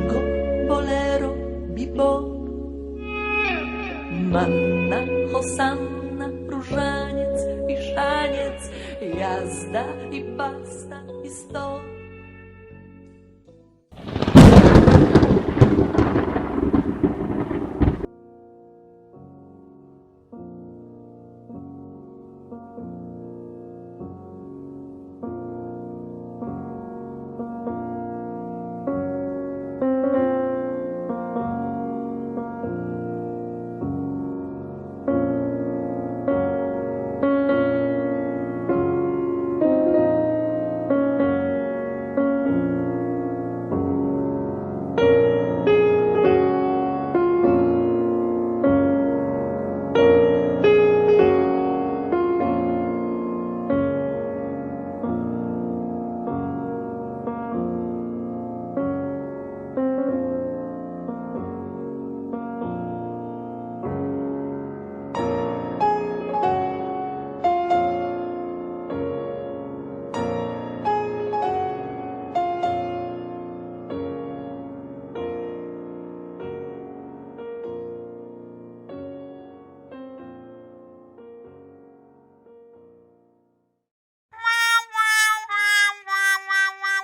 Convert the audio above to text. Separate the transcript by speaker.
Speaker 1: tango, bolero, manna, hosanna, różaniec i szaniec, jazda i pasta i stok.